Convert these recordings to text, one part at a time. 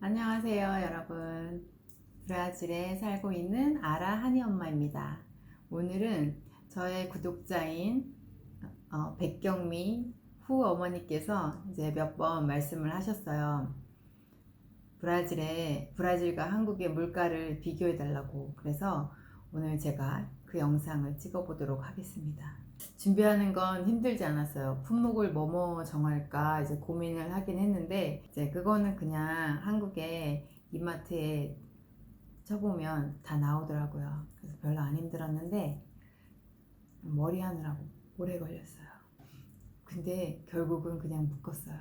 안녕하세요, 여러분. 브라질에 살고 있는 아라 한이 엄마입니다. 오늘은 저의 구독자인 어, 백경미 후 어머니께서 이제 몇 번 말씀을 하셨어요. 브라질에 브라질과 한국의 물가를 비교해 달라고. 그래서 오늘 제가 그 영상을 찍어 보도록 하겠습니다. 준비하는 건 힘들지 않았어요. 품목을 뭐뭐 정할까 이제 고민을 하긴 했는데 이제 그거는 그냥 한국에 이마트에 쳐보면 다 나오더라고요. 그래서 별로 안 힘들었는데 머리 하느라고 오래 걸렸어요. 근데 결국은 그냥 묶었어요.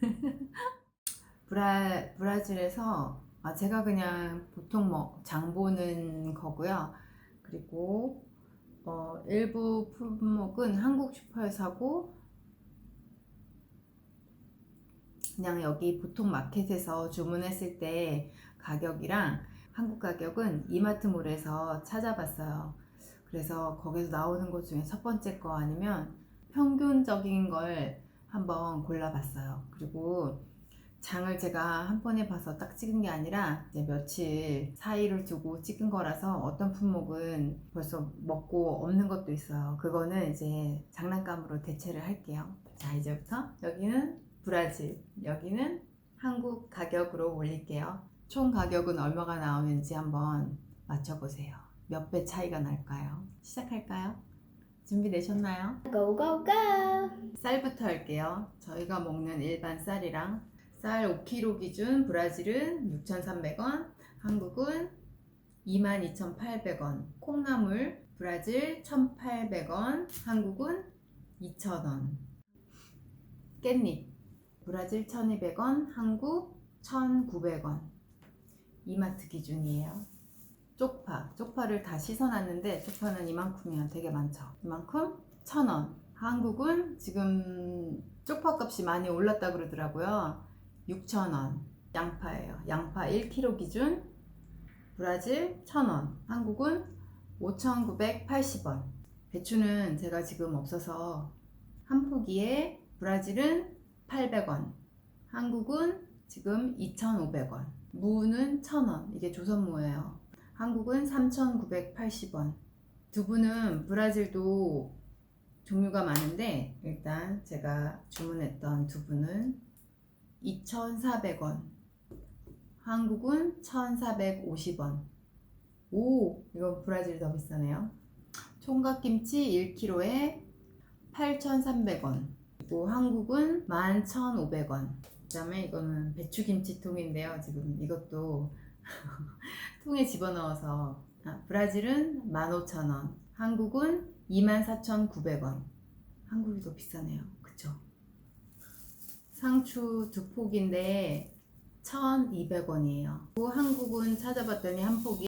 브라, 브라질에서 아, 제가 그냥 보통 뭐 장 보는 거고요. 그리고 어, 일부 품목은 한국 슈퍼에서 사고 그냥 여기 보통 마켓에서 주문했을 때 가격이랑 한국 가격은 이마트몰에서 찾아봤어요. 그래서 거기서 나오는 것 중에 첫 번째 거 아니면 평균적인 걸 한번 골라봤어요. 그리고 장을 제가 한 번에 봐서 딱 찍은 게 아니라 이제 며칠 사이를 두고 찍은 거라서 어떤 품목은 벌써 먹고 없는 것도 있어요. 그거는 이제 장난감으로 대체를 할게요. 자, 이제부터 여기는 브라질, 여기는 한국 가격으로 올릴게요. 총 가격은 얼마가 나오는지 한번 맞춰보세요. 몇 배 차이가 날까요? 시작할까요? 준비되셨나요? Go! 쌀부터 할게요. 저희가 먹는 일반 쌀이랑 쌀 5kg 기준 브라질은 6,300원, 한국은 22,800원, 콩나물 브라질 1,800원, 한국은 2,000원. 깻잎 브라질 1,200원, 한국 1,900원. 이마트 기준이에요. 쪽파, 쪽파를 다 씻어놨는데 쪽파는 이만큼이면 되게 많죠. 이만큼 1,000원. 한국은 지금 쪽파 값이 많이 올랐다 그러더라고요. 6,000원. 양파예요. 양파 1kg 기준 브라질 1,000원. 한국은 5,980원. 배추는 제가 지금 없어서 한 포기에 브라질은 800원. 한국은 지금 2,500원. 무는 1,000원. 이게 조선무예요. 한국은 3,980원. 두부는 브라질도 종류가 많은데 일단 제가 주문했던 두부는 2,400원. 한국은 1,450원. 오, 이건 브라질 더 비싸네요. 총각김치 1kg에 8,300원. 그리고 한국은 11,500원. 그 다음에 이거는 배추김치통인데요. 지금 이것도 통에 집어넣어서 아, 브라질은 15,000원. 한국은 24,900원. 한국이 더 비싸네요. 그쵸? 상추 두 폭인데 1,200원이에요. 한국은 찾아봤더니 한 폭이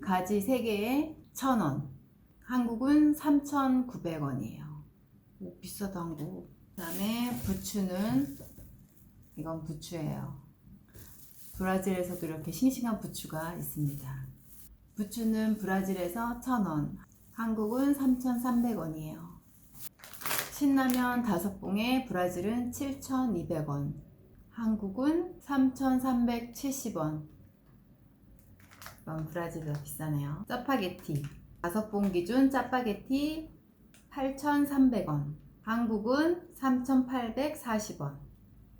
가지 3개에 1,000원. 한국은 3,900원이에요. 오, 비싸다 한국. 그 다음에 부추는 이건 부추예요. 브라질에서도 이렇게 싱싱한 부추가 있습니다. 부추는 브라질에서 1,000원. 한국은 3,300원이에요. 신라면 5봉에 브라질은 7,200원, 한국은 3,370원. 이건 브라질이 더 비싸네요. 짜파게티 5봉 기준 짜파게티 8,300원, 한국은 3,840원.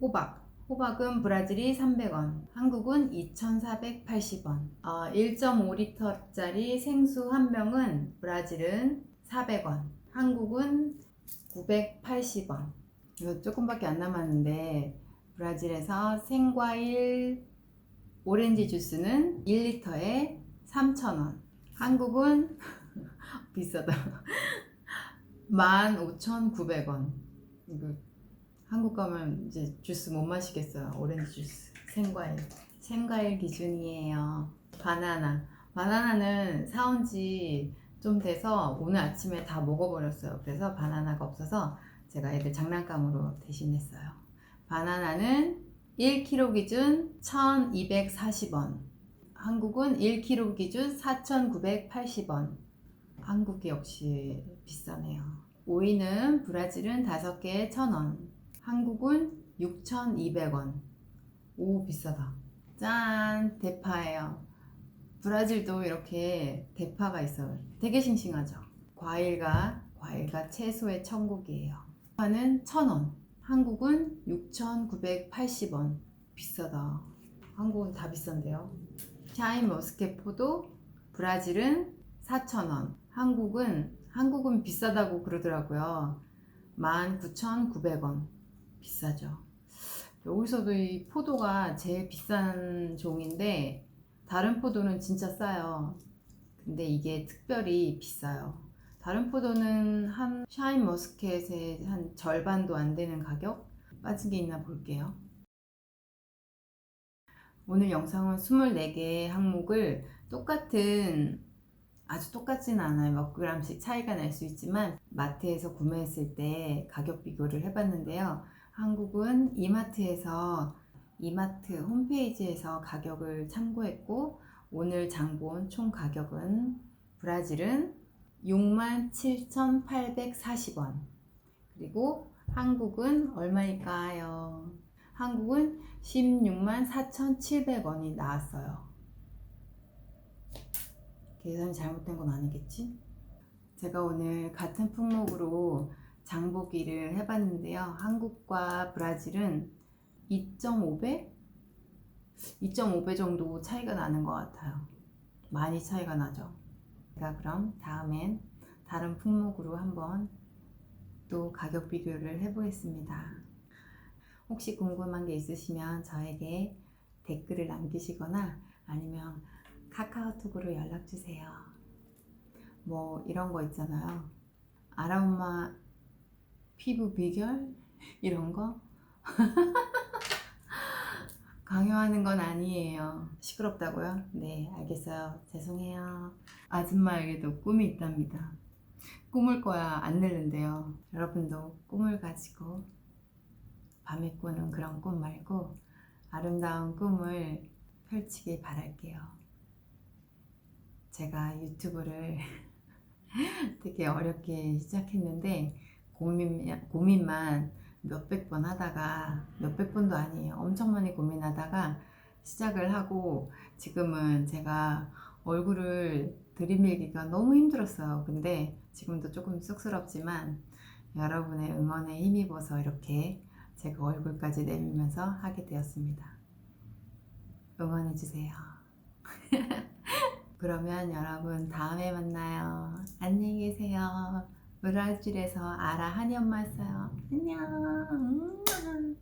호박 호박은 브라질이 300원, 한국은 2,480원. 어, 1.5리터짜리 생수 한 병은 브라질은 400원, 한국은 980원. 이거 조금밖에 안 남았는데 브라질에서 생과일 오렌지 주스는 1리터에 3,000원. 한국은 비싸다. 15,900원. 이거 한국 가면 이제 주스 못 마시겠어요. 오렌지 주스. 생과일. 생과일 기준이에요. 바나나. 바나나는 사온 지 좀 돼서 오늘 아침에 다 먹어버렸어요. 그래서 바나나가 없어서 제가 애들 장난감으로 대신했어요. 바나나는 1kg 기준 1240원. 한국은 1kg 기준 4980원. 한국이 역시 비싸네요. 오이는 브라질은 5개에 1000원. 한국은 6,200원. 오, 비싸다. 짠! 대파예요. 브라질도 이렇게 대파가 있어요. 되게 싱싱하죠. 과일과 과일과 채소의 천국이에요. 대파는 1,000원. 한국은 6,980원. 비싸다. 한국은 다 비싼데요. 샤인 머스켓 포도 브라질은 4,000원. 한국은 한국은 비싸다고 그러더라고요. 19,900원. 비싸죠. 여기서도 이 포도가 제일 비싼 종인데 다른 포도는 진짜 싸요. 근데 이게 특별히 비싸요. 다른 포도는 한 샤인 머스켓의 한 절반도 안 되는 가격 빠진 게 있나 볼게요. 오늘 영상은 24개의 항목을 똑같은 아주 똑같지는 않아요. 몇 그램씩 차이가 날 수 있지만 마트에서 구매했을 때 가격 비교를 해봤는데요. 한국은 이마트에서 이마트 홈페이지에서 가격을 참고했고 오늘 장본 총 가격은 브라질은 67,840원 그리고 한국은 얼마일까요? 한국은 164,700원이 나왔어요. 계산이 잘못된 건 아니겠지? 제가 오늘 같은 품목으로 장보기를 해봤는데요. 한국과 브라질은 2.5배? 2.5배 정도 차이가 나는 것 같아요. 많이 차이가 나죠. 제가 그럼 다음엔 다른 품목으로 한번 또 가격 비교를 해보겠습니다. 혹시 궁금한 게 있으시면 저에게 댓글을 남기시거나 아니면 카카오톡으로 연락 주세요. 뭐 이런 거 있잖아요. 아라엄마 피부 비결 이런 거 강요하는 건 아니에요. 시끄럽다고요? 네, 알겠어요. 죄송해요. 아줌마에게도 꿈이 있답니다. 꿈을 꿔야 안 늙는데요. 여러분도 꿈을 가지고 밤에 꾸는 그런 꿈 말고 아름다운 꿈을 펼치길 바랄게요. 제가 유튜브를 되게 어렵게 시작했는데 고민, 고민만 몇백 번 하다가 몇백 번도 아니에요. 엄청 많이 고민하다가 시작을 하고 지금은 제가 얼굴을 들이밀기가 너무 힘들었어요. 근데 지금도 조금 쑥스럽지만 여러분의 응원에 힘입어서 이렇게 제가 얼굴까지 내밀면서 하게 되었습니다. 응원해주세요. 그러면 여러분 다음에 만나요. 안녕히 계세요. 브라질에서 아라 한이 엄마였어요. 안녕.